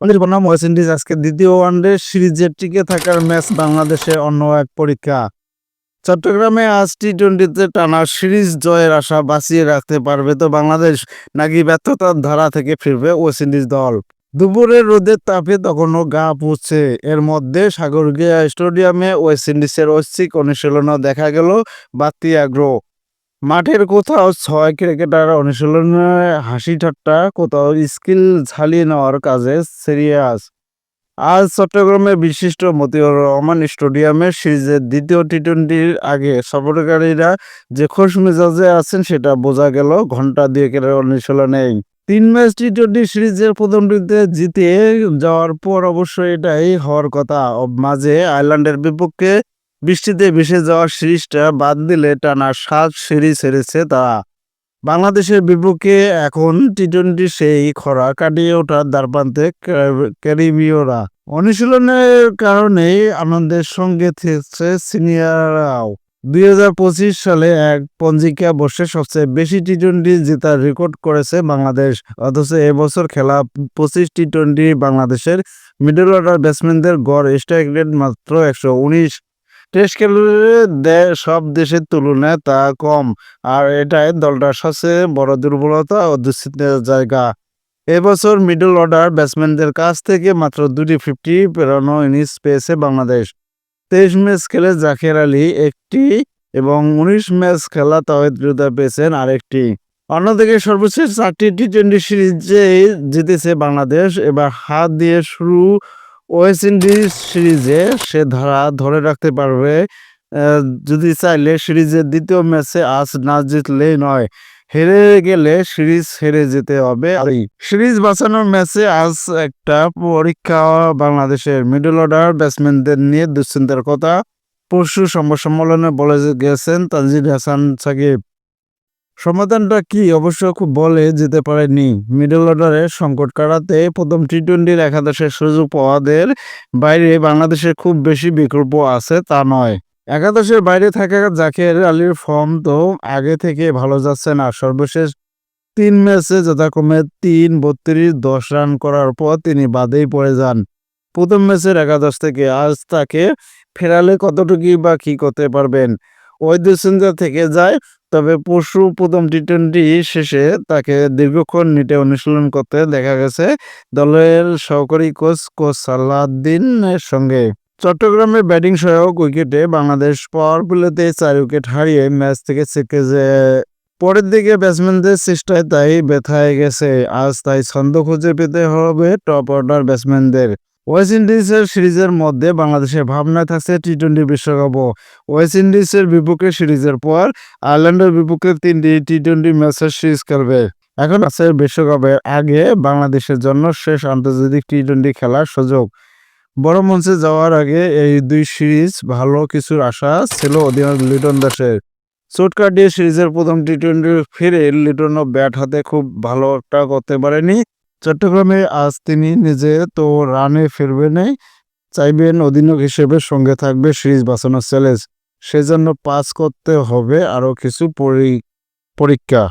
অনিল বনাম West Indies আজকে দ্বিতীয় ওয়ানডে সিরিজের টিকে থাকার ম্যাচ বাংলাদেশে অন্য এক পরীক্ষা। চট্টগ্রামে আজ টি টোয়েন্টিতে টানা সিরিজ জয়ের আশা বাঁচিয়ে রাখতে পারবে তো বাংলাদেশ, নাকি ব্যর্থতার ধারা থেকে ফিরবে ওয়েস্ট ইন্ডিজ দল? দুপুরের রোদের তাপে তখনও গা পুড়ছে এর মধ্যে সাগরগিয়া স্টেডিয়ামে ওয়েস্ট ইন্ডিজের ঐচ্ছিক অনুশীলনও দেখা গেল, বাড়তি আগ্রহ। মাঠের কোথাও ছয় ক্রিকেটার অনুশীলনে হাসি ঠাট্টা কোথাও স্কিল ঝালিয়ে নেওয়ার কাজে সিরিয়াস। আজ চট্টগ্রামের বিশিষ্ট মতিউর রহমান স্টেডিয়ামে সিরিজের দ্বিতীয় টি টোয়েন্টির আগে সফরকারীরা যে খোশ মেজাজে আছেন সেটা বোঝা গেল ঘণ্টা দিয়ে দুয়েকের অনুশীলনে তিন ম্যাচ টি টোয়েন্টি সিরিজের প্রথমটিতে জিতে যাওয়ার পর অবশ্যই এটাই হওয়ার কথা। মাঝে আয়ারল্যান্ডের বিপক্ষে বৃষ্টিতে ভেসে যাওয়া সিরিজটা বাদ দিলে টানা সাত সিরিজ হেরেছে তারা। বাংলাদেশের বিপক্ষে এখন টি টোয়েন্টি সেই খরা কাটিয়ে ওঠার দ্বারপ্রান্তে ক্যারি- ক্যারিবীয়রা। অনুশীলনের কারণেই আনন্দের সঙ্গে থেকেছে সিনিয়ররাও। দুই হাজার পঁচিশ সালে এক পঞ্জিকা বর্ষে সবচেয়ে বেশি টি টোয়েন্টি জেতার রেকর্ড করেছে বাংলাদেশ। অথচ এবছর খেলা পঁচিশ টি টোয়েন্টি বাংলাদেশের মিডল অর্ডার ব্যাটসম্যানদের গড় স্ট্রাইক রেট মাত্র একশো উনিশ। টেস্ট দে- সব দেশের তুলনায় তা কম। আর এটাই দলটার সবচেয়ে বড় দুর্বলতা ও দুশ্চিন্তার জায়গা। এবছর মিডল অর্ডার ব্যাটসম্যানদের কাছ থেকে মাত্র দুটি ফিফটি পেরানো ইনিংস পেয়েছে বাংলাদেশ। তেইশ ম্যাচ খেলে জাকের আলী একটি এবং উনিশ ম্যাচ খেলা তাওহিদ হৃদা পেয়েছেন আরেকটি। অন্যদিকে সর্বশেষ চারটি টি টোয়েন্টি সিরিজে জিতেছে বাংলাদেশ। এবার হাত দিয়ে শুরু ওয়েস্ট ইন্ডিজ সিরিজে সে ধারা ধরে রাখতে পারবে যদি চাইলে সিরিজের দ্বিতীয় ম্যাচে আজ না জিতলেই নয়। হেরে গেলে সিরিজ হেরে যেতে হবে। আর সিরিজ বাঁচানোর ম্যাচে আজ একটা পরীক্ষা বাংলাদেশের মিডল অর্ডার ব্যাটসম্যানদের নিয়ে দুশ্চিন্তার কথা। পরশু সংবাদ সম্মেলনে বলে গেছেন তানজিদ হাসান সাকিব। সমাধানটা কি? অবশ্য খুব বলে যেতে পারেনি। মিডল অর্ডারের সংকট কাটাতে প্রথম টি টোয়েন্টির একাদশের সুযোগ পাওয়াদের বাইরে বাংলাদেশের খুব বেশি বিকল্প আছে, তা নয়। একাদশের বাইরে থাকা জাকের আলীর ফর্ম তো আগে থেকে ভালো যাচ্ছে না। সর্বশেষ তিন ম্যাচে যথাক্রমে তিন, বত্রিশ, দশ রান করার পর তিনি বাদেই পড়ে যান। প্রথম ম্যাচের একাদশ থেকে আজ তাকে ফেরালে কতটুকুই বা কি করতে পারবেন? ওই দুশ্চিন্তা থেকে যায় তবে পরশু প্রথম টি টোয়েন্টি শেষে তাকে দীর্ঘক্ষণ নিটে অনুশীলন করতে দেখা গেছে দলের সহকারী কোচ কোচ সালাদ্দিনের সঙ্গে। চট্টগ্রামের ব্যাটিং সহায়ক উইকেটে বাংলাদেশ পাওয়ার প্লেতে চার উইকেট হারিয়ে ম্যাচ থেকে ছেকে যে পরের দিকে ব্যাটসম্যানদের চেষ্টায় তাই ব্যথায় গেছে। আজ তাই ছন্দ খুঁজে পেতে হবে টপ অর্ডার ব্যাটসম্যানদের ওয়েস্ট ইন্ডিজের সিরিজের মধ্যে বাংলাদেশের ভাবনায় থাকছে টি টোয়েন্টি বিশ্বকাপও ওয়েস্ট ইন্ডিজের বিপক্ষে সিরিজের পর আয়ারল্যান্ডের বিপক্ষে তিনটি টি টোয়েন্টি ম্যাচের সিরিজ খেলবে। এখন আছে বিশ্বকাপের আগে বাংলাদেশের জন্য শেষ আন্তর্জাতিক টি টোয়েন্টি খেলার সুযোগ। বড় মঞ্চে যাওয়ার আগে এই দুই সিরিজ ভালো কিছুর আশা ছিল অধিনায়ক লিটন দাসের। চোট কাটিয়ে সিরিজের প্রথম টি টোয়েন্টি ফিরে লিটনও ব্যাট হাতে খুব ভালো একটা করতে পারেনি। চট্টগ্রামে আজ তিনি নিজে তো রানে ফিরবেনই চাইবেন অধিনায়ক হিসেবে সঙ্গে থাকবে সিরিজ বাঁচানোর চ্যালেঞ্জ সেজন্য পাস করতে হবে আরও কিছু পরি- পরীক্ষা।